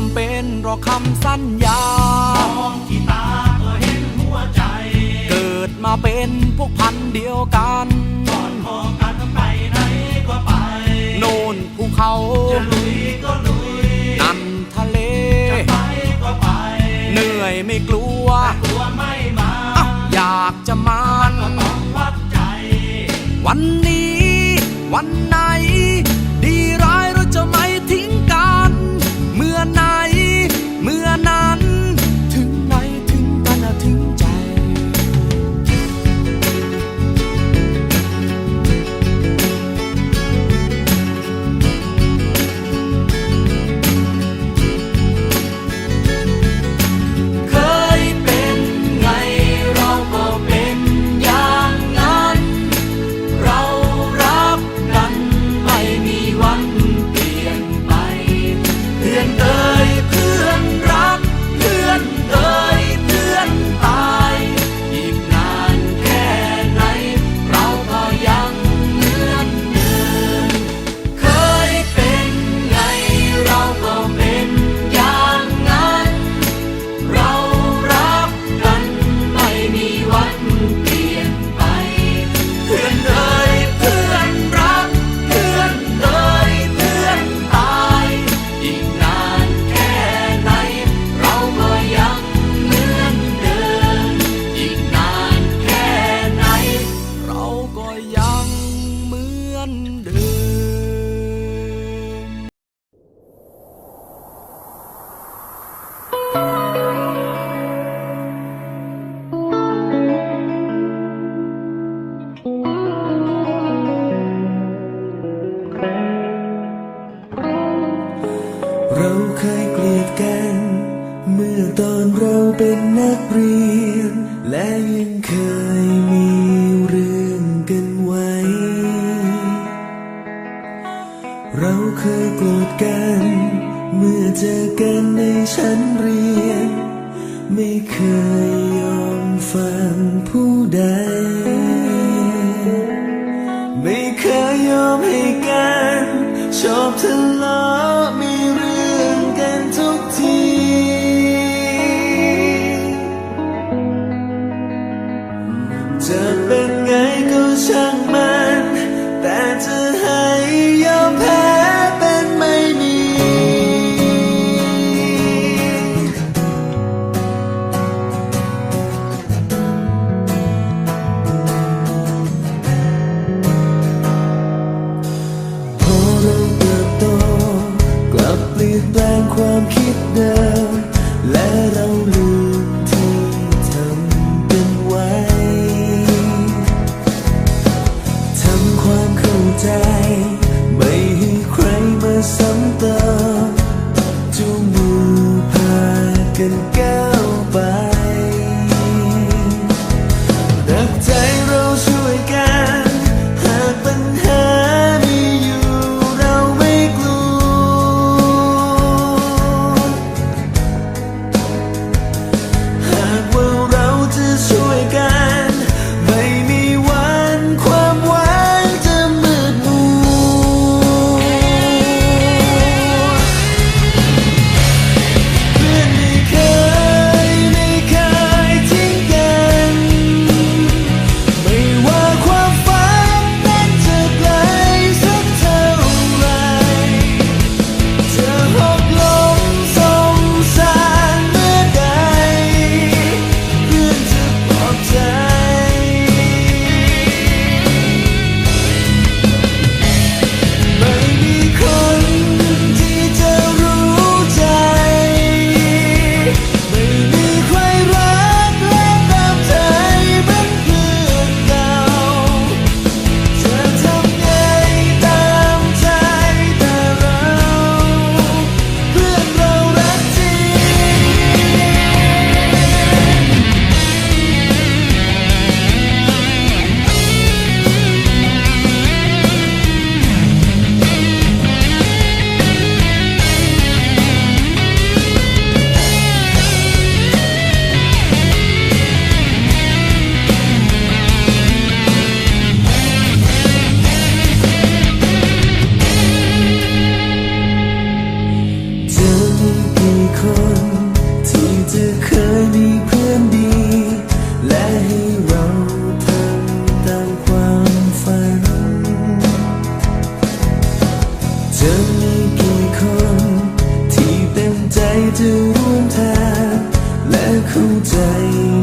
จำเป็นหรอกคำสัญญามองที่ตาก็เห็นหัวใจ เกิดมาเป็นพวกพันธุ์เดียวกันก่อนขอกันไปไหนก็ไป โน่นภูเขาจะลุยก็ลุยนั่นทะเล จะไปก็ไป เหนื่อยไม่กลัวกลัวไม่มาอะอยากจะมันก็ต้องวัดใจ วันนี้วันไหน ยังเคยมีเรื่องกันไว้ เราเคยโกรธกัน เมื่อเจอกันในชั้นเรียน ไม่เคยยอมฟังผู้ใด ไม่เคยยอมให้กัน ชอบทะเลาะ cry time